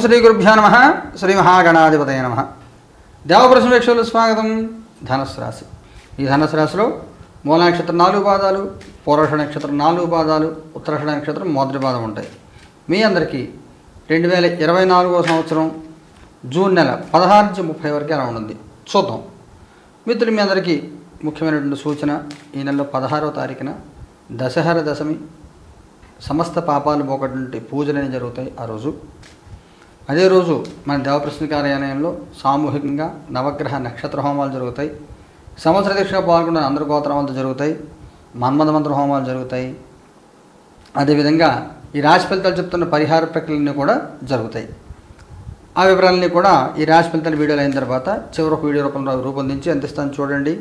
శ్రీ గురుభ్యో నమ. శ్రీ మహాగణాధిపతయ నమ. దేవప్రశ్న స్వాగతం. ధనుసు రాశి. ఈ ధనుసు రాశిలో మూల నక్షత్రం నాలుగు పాదాలు పూర్వష నక్షత్రం నాలుగు పాదాలు ఉత్తరాష నక్షత్రం మొదటి పాదం ఉంటాయి. మీ అందరికీ రెండు వేల ఇరవై నాలుగో సంవత్సరం జూన్ నెల పదహారు నుంచి ముప్పై వరకు ఎలా ఉంటుంది? చూద్దాం. మిత్రులు మీ అందరికీ ముఖ్యమైనటువంటి సూచన ఈ నెలలో పదహారవ తారీఖున దశహర దశమి సమస్త పాపాలు పోకటువంటి పూజలని జరుగుతాయి ఆ రోజు. అదే రోజు మన దేవప్రసన్న కార్యాలయంలో సామూహికంగా నవగ్రహ నక్షత్ర హోమాలు జరుగుతాయి. సంవత్సర దీక్షగా పాల్గొన్న అందరు గోత్రమాలతో జరుగుతాయి. మన్మథ మంత్ర హోమాలు జరుగుతాయి. అదేవిధంగా ఈ రాశి ఫలితాలు చెప్తున్న పరిహార ప్రక్రియలన్నీ కూడా జరుగుతాయి. ఆ వివరాలన్నీ కూడా ఈ రాశి ఫలితాలు వీడియోలు అయిన తర్వాత చివరి ఒక వీడియో రూపంలో రూపొందించి అందిస్తాను చూడండి.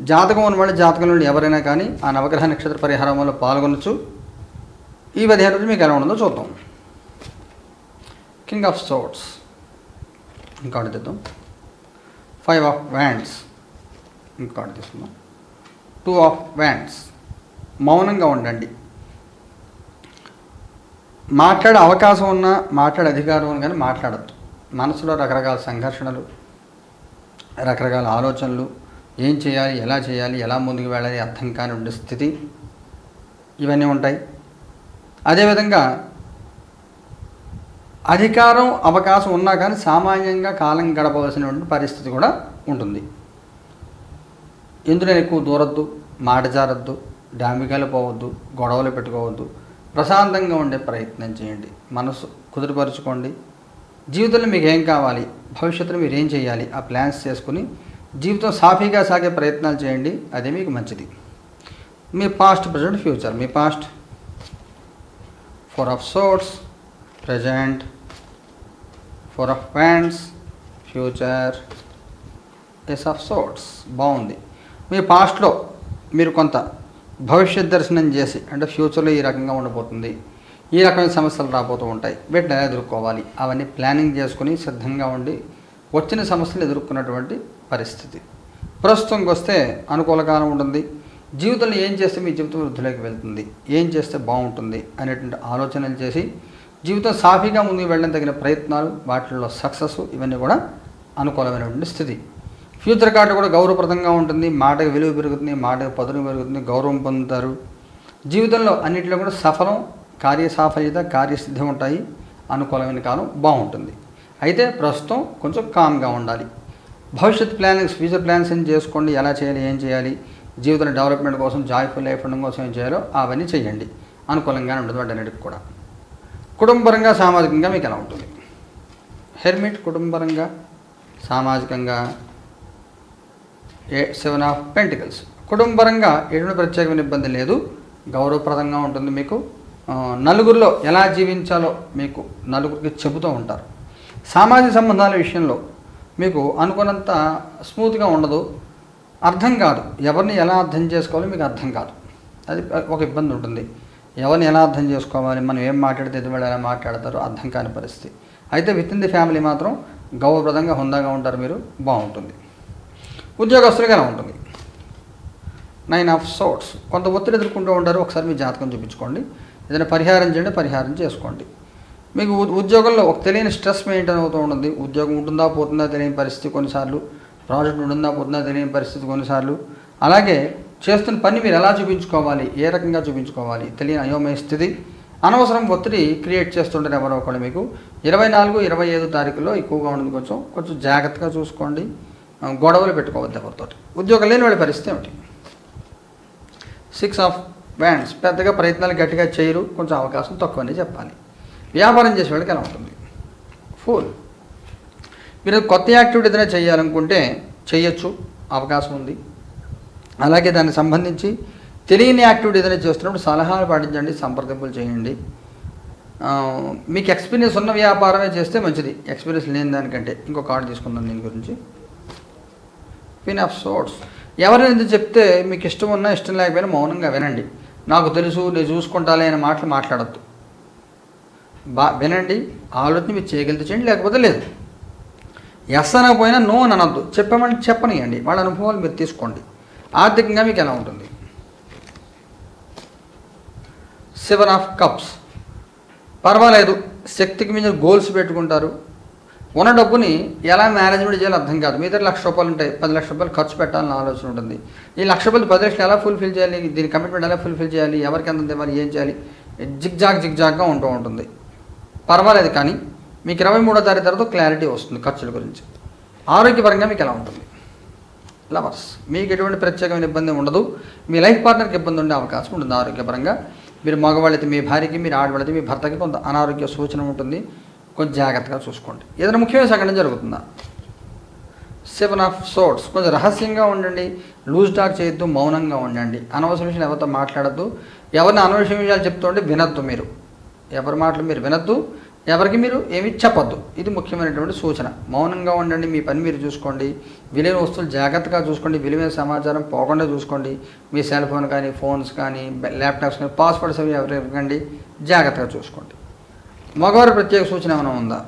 జాతకం ఉన్న వాళ్ళు నుండి ఎవరైనా కానీ ఆ నవగ్రహ నక్షత్ర పరిహారంలో పాల్గొనొచ్చు. ఈ పదిహేను రోజులు మీకు ఎలా ఉండదో చూద్దాం. కింగ్ ఆఫ్ సోట్స్ ఇంకోటి తెద్దాం ఫైవ్ ఆఫ్ వ్యాండ్స్ ఇంకోటి తీసుకుందాం టూ ఆఫ్ వ్యాండ్స్ మౌనంగా ఉండండి. మాట్లాడే అవకాశం ఉన్నా మాట్లాడే అధికారం ఉన్నా కానీ మాట్లాడద్దు. మనసులో రకరకాల సంఘర్షణలు రకరకాల ఆలోచనలు ఏం చేయాలి ఎలా చేయాలి ఎలా ముందుకు వెళ్ళాలి అర్థం కాని ఉండే స్థితి ఇవన్నీ ఉంటాయి. అదేవిధంగా అధికారం అవకాశం ఉన్నా కానీ సామాన్యంగా కాలం గడపవలసినటువంటి పరిస్థితి కూడా ఉంటుంది. ఎందులో ఎక్కువ దూరద్దు మాట జారద్దు డాంబికాలు పోవద్దు గొడవలు పెట్టుకోవద్దు. ప్రశాంతంగా ఉండే ప్రయత్నం చేయండి. మనసు కుదురుపరుచుకోండి జీవితంలో మీకు ఏం కావాలి? భవిష్యత్తులో మీరు ఏం చేయాలి? ఆ ప్లాన్స్ చేసుకుని జీవితం సాఫీగా సాగే ప్రయత్నాలు చేయండి. అదే మీకు మంచిది. మీ past present future. Me past. Four of swords present four of pants future ace of swords బాగుంది మీ పాస్ట్లో మీరు కొంత భవిష్యత్ దర్శనం చేసి అంటే ఫ్యూచర్లో ఈ రకంగా ఉండబోతుంది. ఈ రకమైన సమస్యలు రాబోతూ ఉంటాయి. వీటిని ఎలా ఎదుర్కోవాలి? అవన్నీ ప్లానింగ్ చేసుకుని సిద్ధంగా ఉండి వచ్చిన సమస్యలు ఎదుర్కొన్నటువంటి పరిస్థితి. ప్రస్తుతంకి వస్తే అనుకూలకాలం ఉంటుంది. జీవితంలో ఏం చేస్తే మీ జీవితం వృద్ధిలోకి వెళ్తుంది? ఏం చేస్తే బాగుంటుంది? అనేటువంటి ఆలోచనలు చేసి జీవితం సాఫీగా ముందుకు వెళ్ళడం తగిన ప్రయత్నాలు వాటిల్లో సక్సెస్ ఇవన్నీ కూడా అనుకూలమైనటువంటి స్థితి. ఫ్యూచర్ కార్డు కూడా గౌరవప్రదంగా ఉంటుంది మాటకు విలువ పెరుగుతుంది మాటకు పదును పెరుగుతుంది గౌరవం పొందుతారు. జీవితంలో అన్నింటిలో కూడా సఫలం కార్యసాఫల్యత కార్యసిద్ధి ఉంటాయి అనుకూలమైన కాలం బాగుంటుంది. అయితే ప్రస్తుతం కొంచెం కామ్గా ఉండాలి. భవిష్యత్ ప్లానింగ్స్ ఫ్యూచర్ ప్లాన్స్ ఏం చేసుకోండి ఎలా చేయాలి ఏం చేయాలి జీవితంలో డెవలప్మెంట్ కోసం జాయ్ఫుల్ లైఫ్ ఉండడం కోసం ఏం చేయాలో అవన్నీ చేయండి. అనుకూలంగానే ఉంటుంది వాటన్నిటికి కూడా. కుటుంబరంగా సామాజికంగా మీకు ఎలా ఉంటుంది? హెర్మిట్ కుటుంబరంగా సామాజికంగా ఏ సెవెన్ ఆఫ్ పెంటికల్స్. కుటుంబరంగా ఎటువంటి ప్రత్యేకమైన ఇబ్బంది లేదు. గౌరవప్రదంగా ఉంటుంది మీకు. నలుగురిలో ఎలా జీవించాలో మీకు నలుగురికి చెబుతూ ఉంటారు. సామాజిక సంబంధాల విషయంలో మీకు అనుకున్నంత స్మూత్గా ఉండదు. అర్థం కాదు. ఎవరిని ఎలా అర్థం చేసుకోవాలో మీకు అర్థం కాదు. అది ఒక ఇబ్బంది ఉంటుంది. ఎవరిని ఎలా అర్థం చేసుకోవాలి మనం ఏం మాట్లాడితే ఎదుబడి ఎలా మాట్లాడతారో అర్థం కాని పరిస్థితి. అయితే విత్ ఇన్ ది ఫ్యామిలీ మాత్రం గౌరవప్రదంగా హుందాగా ఉంటారు మీరు బాగుంటుంది. ఉద్యోగస్తులుగానే ఎలా ఉంటుంది. నైన్ ఆఫ్ సోట్స్ కొంత ఒత్తిడి ఎదుర్కొంటూ ఉంటారు ఒకసారి మీ జాతకం చూపించుకోండి. ఏదైనా పరిహారం చేయండి పరిహారం చేసుకోండి. మీకు ఉద్యోగంలో ఒక తెలియని స్ట్రెస్ మెయింటైన్ అవుతూ ఉంటుంది. ఉద్యోగం ఉంటుందా పోతుందా తెలియని పరిస్థితి కొన్నిసార్లు. ప్రాజెక్ట్ ఉంటుందా పోతుందా తెలియని పరిస్థితి కొన్నిసార్లు. అలాగే చేస్తున్న పని మీరు ఎలా చూపించుకోవాలి? ఏ రకంగా చూపించుకోవాలి? తెలియని అయోమయ స్థితి అనవసరం ఒత్తిడి క్రియేట్ చేస్తుంటారు ఎవరో ఒకళ్ళు మీకు ఇరవై నాలుగు ఇరవై ఐదు తారీఖులో ఎక్కువగా ఉంటుంది కొంచెం కొంచెం జాగ్రత్తగా చూసుకోండి. గొడవలు పెట్టుకోవద్దు ఎవరితోటి. ఉద్యోగం లేని వాళ్ళ పరిస్థితి ఏమిటి? సిక్స్ ఆఫ్ వ్యాండ్స్ పెద్దగా ప్రయత్నాలు గట్టిగా చేయరు. కొంచెం అవకాశం తక్కువనే చెప్పాలి. వ్యాపారం చేసే వాళ్ళకి ఎలా ఉంటుంది? ఫుల్ మీరు కొత్త యాక్టివిటీ ఏదైనా చేయాలనుకుంటే చేయొచ్చు. అవకాశం ఉంది. అలాగే దానికి సంబంధించి తెలియని యాక్టివిటీ ఏదైనా చేస్తున్నప్పుడు సలహాలు పాటించండి సంప్రదింపులు చేయండి. మీకు ఎక్స్పీరియన్స్ ఉన్న వ్యాపారమే చేస్తే మంచిది. ఎక్స్పీరియన్స్ లేని దానికంటే. ఇంకో కార్డు తీసుకుందాం దీని గురించి. పిన్ ఆఫ్ సోట్స్ ఎవరైనా ఎందుకు చెప్తే మీకు ఇష్టం ఉన్నా ఇష్టం లేకపోయినా మౌనంగా వినండి. నాకు తెలుసు నేను చూసుకుంటాలే అనే మాటలు మాట్లాడద్దు. బా వినండి. ఆలోచన మీరు చేయగలిగితే చేయండి లేకపోతే లేదు. ఎస్ అనకపోయినా నో అని అనొద్దు. చెప్పమని చెప్పనియండి. వాళ్ళ అనుభవాలు మీరు తీసుకోండి. ఆర్థికంగా మీకు ఎలా ఉంటుంది? సెవెన్ ఆఫ్ కప్స్ పర్వాలేదు శక్తికి మించిన గోల్స్ పెట్టుకుంటారు. ఉన్న డబ్బుని ఎలా మేనేజ్మెంట్ చేయాలో అర్థం కాదు. మీ దగ్గర లక్ష రూపాయలు ఉంటాయి పది లక్ష రూపాయలు ఖర్చు పెట్టాలని ఆలోచన ఉంటుంది. ఈ లక్ష రూపాయలు పది లక్షలు ఎలా ఫుల్ఫిల్ చేయాలి? దీని కమిట్మెంట్ ఎలా ఫుల్ఫిల్ చేయాలి? ఎవరికి ఎంత ఇవ్వాలి? ఏం చేయాలి? జిగ్ జాగ్ జిగ్ జాగ్గా ఉంటూ ఉంటుంది. పర్వాలేదు కానీ మీకు ఇరవై మూడో తారీఖు తర్వాత క్లారిటీ వస్తుంది ఖర్చుల గురించి. ఆరోగ్యపరంగా మీకు ఎలా ఉంటుంది? లవర్స్. మీకు ఎటువంటి ప్రత్యేకమైన ఇబ్బంది ఉండదు. మీ లైఫ్ పార్ట్నర్కి ఇబ్బంది ఉండే అవకాశం ఉంటుంది ఆరోగ్యపరంగా. మీరు మగవాళ్ళైతే మీ భార్యకి మీరు ఆడవాళ్ళైతే మీ భర్తకి కొంత అనారోగ్య సూచన ఉంటుంది. కొంచెం జాగ్రత్తగా చూసుకోండి. ఏదైనా ముఖ్యమైన సంఘటన జరుగుతుందా? సెవెన్ ఆఫ్ సోట్స్ కొంచెం రహస్యంగా ఉండండి. లూజ్ టాక్ చేయొద్దు మౌనంగా ఉండండి. అనవసర విషయాలు ఎవరితో మాట్లాడద్దు. ఎవరిని అనవసర విషయాలు చెప్తూ ఉంటే వినొద్దు మీరు. ఎవరి మాటలు మీరు వినొద్దు. ఎవరికి మీరు ఏమి చెప్పొద్దు. ఇది ముఖ్యమైనటువంటి సూచన. మౌనంగా ఉండండి మీ పని మీరు చూసుకోండి. విలువైన వస్తువులు జాగ్రత్తగా చూసుకోండి. విలువైన సమాచారం పోకుండా చూసుకోండి. మీ సెల్ ఫోన్ కానీ ఫోన్స్ కానీ ల్యాప్టాప్స్ కానీ పాస్వర్డ్స్ అవి ఎవరు ఇవ్వండి జాగ్రత్తగా చూసుకోండి. మగవారి ప్రత్యేక సూచన ఏమైనా ఉందా?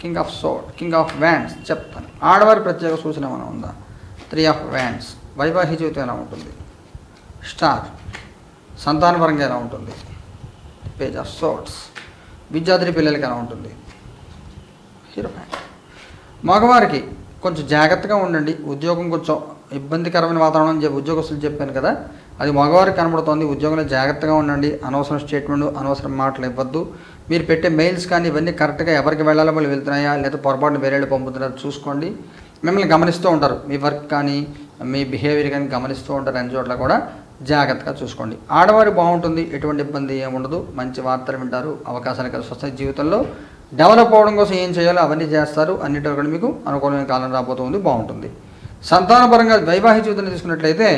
King of swords king of wands చెప్తాను ఆడవారి ప్రత్యేక సూచన ఏమైనా ఉందా? త్రీ ఆఫ్ వ్యాండ్స్ వైవాహిక జీవితం ఎలా ఉంటుంది? స్టార్. సంతానపరంగా ఎలా ఉంటుంది? పేజ్ ఆఫ్ సోట్స్ విద్యార్థి పిల్లలకి ఎలా ఉంటుంది. హీరో మగవారికి కొంచెం జాగ్రత్తగా ఉండండి. ఉద్యోగం కొంచెం ఇబ్బందికరమైన వాతావరణం అని చెప్పి ఉద్యోగస్తులు చెప్పాను కదా అది మగవారికి కనబడుతోంది. ఉద్యోగంలో జాగ్రత్తగా ఉండండి. అనవసరం స్టేట్మెంట్ అనవసరం మాటలు ఇవ్వద్దు. మీరు పెట్టే మెయిల్స్ కానీ ఇవన్నీ కరెక్ట్గా ఎవరికి వెళ్ళాలో వాళ్ళు వెళ్తున్నాయా లేదా పొరపాటున వేరే పంపుతున్నారో చూసుకోండి. మిమ్మల్ని గమనిస్తూ ఉంటారు. మీ వర్క్ కానీ మీ బిహేవియర్ కానీ గమనిస్తూ ఉంటారు అన్ని చోట్ల కూడా. జాగ్రత్తగా చూసుకోండి. ఆడవారు బాగుంటుంది ఎటువంటి ఇబ్బంది ఏముండదు మంచి వార్తలు వింటారు అవకాశాలు కలిసి వస్తాయి జీవితంలో. డెవలప్ అవ్వడం కోసం ఏం చేయాలో అవన్నీ చేస్తారు. అన్నిటిలో కూడా మీకు అనుకూలమైన కాలం రాబోతుంది బాగుంటుంది. సంతానపరంగా వైవాహిక జీవితాన్ని తీసుకున్నట్లయితే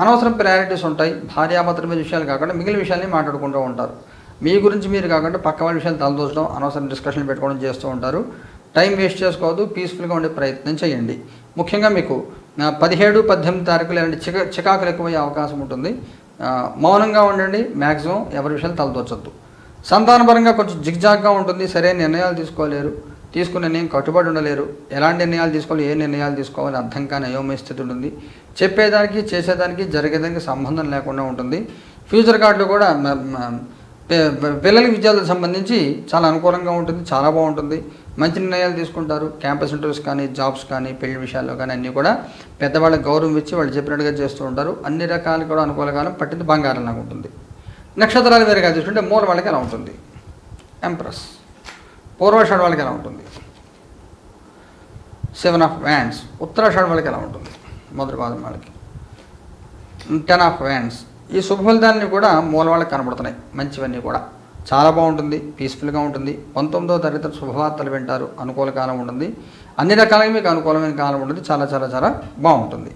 అనవసరం ప్రయారిటీస్ ఉంటాయి. భార్యాభర్తల విషయాలు కాకుండా మిగిలిన విషయాల్ని మాట్లాడుకుంటూ ఉంటారు. మీ గురించి మీరు కాకుండా పక్క వాళ్ళ విషయాలు తలదోచడం అనవసరం డిస్కషన్లు పెట్టుకోవడం చేస్తూ ఉంటారు. టైం వేస్ట్ చేసుకోవద్దు. పీస్ఫుల్గా ఉండే ప్రయత్నం చేయండి. ముఖ్యంగా మీకు పదిహేడు పద్దెనిమిది తారీఖులు ఇలాంటి చిక చికాకులు ఎక్కువయ్యే అవకాశం ఉంటుంది. మౌనంగా ఉండండి మ్యాక్సిమం ఎవరి విషయాలు తలదోచొద్దు సంతానపరంగా కొంచెం జిగ్జాగ్గా ఉంటుంది సరైన నిర్ణయాలు తీసుకోలేరు తీసుకునే నిర్ణయం కట్టుబడి ఉండలేరు. ఎలాంటి నిర్ణయాలు తీసుకోవాలి ఏ నిర్ణయాలు తీసుకోవాలి అర్థం కాని అయోమయ స్థితి ఉంటుంది. చెప్పేదానికి చేసేదానికి జరిగేదానికి సంబంధం లేకుండా ఉంటుంది. ఫ్యూచర్ కార్డులు కూడా పిల్లలకి విద్యార్థులకు సంబంధించి చాలా అనుకూలంగా ఉంటుంది చాలా బాగుంటుంది. మంచి నిర్ణయాలు తీసుకుంటారు. క్యాంపస్ ఇంటర్వ్యూస్ కానీ జాబ్స్ కానీ పెళ్ళి విషయాల్లో కానీ అన్నీ కూడా పెద్దవాళ్ళకి గౌరవం ఇచ్చి వాళ్ళు చెప్పినట్టుగా చేస్తూ ఉంటారు. అన్ని రకాలు కూడా అనుకూల కాలం పట్టింది బంగారం లాగా ఉంటుంది. నక్షత్రాలు వేరుగా చూసుకుంటే మూల వాళ్ళకి ఎలా ఉంటుంది? ఎంప్రెస్ పూర్వాషాఢ వాళ్ళకి ఎలా ఉంటుంది? సెవెన్ ఆఫ్ వ్యాండ్స్ ఉత్తరాషాఢ వాళ్ళకి ఎలా ఉంటుంది? మొదటి పాదం వాళ్ళకి. టెన్ ఆఫ్ వ్యాండ్స్ ఈ శుభ ఫలితాలన్నీ కూడా మూలవాళ్ళకి కనబడుతున్నాయి. మంచివన్నీ కూడా. చాలా బాగుంటుంది. పీస్ఫుల్గా ఉంటుంది. పంతొమ్మిదో తరగతి శుభవార్తలు వింటారు. అనుకూల కాలం ఉంటుంది. అన్ని రకాలుగా మీకు అనుకూలమైన కాలం ఉంటుంది. చాలా చాలా చాలా బాగుంటుంది.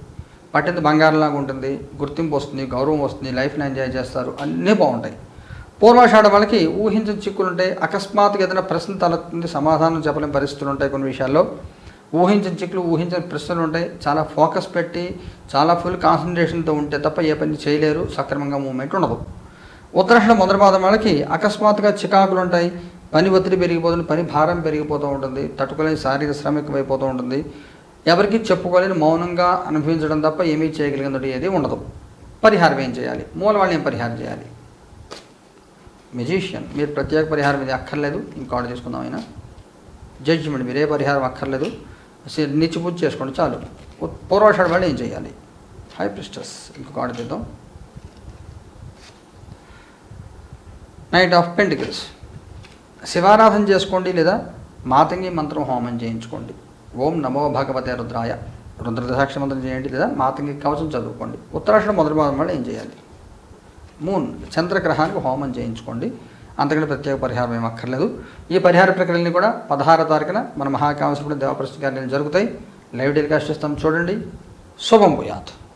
పట్టింది బంగారంలాగా ఉంటుంది. గుర్తింపు వస్తుంది. గౌరవం వస్తుంది. లైఫ్ని ఎంజాయ్ చేస్తారు. అన్నీ బాగుంటాయి. పూర్వాషాఢ వాళ్ళకి ఊహించిన చిక్కులు ఉంటాయి అకస్మాత్తుగా ఏదైనా ప్రశ్న తలెత్తుంది. సమాధానం చెప్పలేని పరిస్థితులు ఉంటాయి కొన్ని విషయాల్లో. ఊహించిన చిక్కులు ఊహించిన ప్రశ్నలు ఉంటాయి. చాలా ఫోకస్ పెట్టి చాలా ఫుల్ కాన్సన్ట్రేషన్తో ఉంటే తప్ప ఏ పని చేయలేరు. సక్రమంగా మూమెంట్ ఉండదు. ఉత్తరాషణ మొదటి పాదం వాళ్ళకి అకస్మాత్తుగా చికాకులు ఉంటాయి. పని ఒత్తిడి పెరిగిపోతుంది పని భారం పెరిగిపోతూ ఉంటుంది తట్టుకోలేని శారీరక శ్రమ ఎక్కువైపోతూ ఉంటుంది. ఎవరికి చెప్పుకోలేని మౌనంగా అనుభవించడం తప్ప ఏమీ చేయగలిగినది ఏది ఉండదు. పరిహారం ఏం చేయాలి? మూల వాళ్ళు ఏం పరిహారం చేయాలి? మెజిషియన్ మీరు ప్రత్యేక పరిహారం ఇది అక్కర్లేదు. ఇంకోటి ఆర్డర్ తీసుకుందాం అయినా. జడ్జిమెంట్ మీరు ఏ పరిహారం అక్కర్లేదు. నిచ్చిపుచ్చి చేసుకోండి చాలు. ఉ- పూర్వాషాఢ వాళ్ళు ఏం చేయాలి? హై ప్రిస్టస్ ఇంకొక ఆర్డర్ తీద్దాం నైట్ ఆఫ్ పెంటికల్స్ శివారాధన చేసుకోండి లేదా మాతంగి మంత్రం హోమం చేయించుకోండి. ఓం నమో భగవతే రుద్రాయ. రుద్రదశాక్ష మంత్రం చేయండి లేదా మాతంగి కవచం చదువుకోండి. ఉత్తరాక్షణ మొదటి భాగం వల్ల ఏం చేయాలి? మూన్ చంద్రగ్రహానికి హోమం చేయించుకోండి. అంతకంటే ప్రత్యేక పరిహారం ఏం అక్కర్లేదు. ఈ పరిహార ప్రక్రియలన్నీ కూడా పదహారో తారీఖున మన మహాకామసుడు దేవప్రస్థ గారి జరుగుతాయి. లైవ్ టెలికాస్ట్ ఇస్తాం చూడండి. శుభం భూయాత్.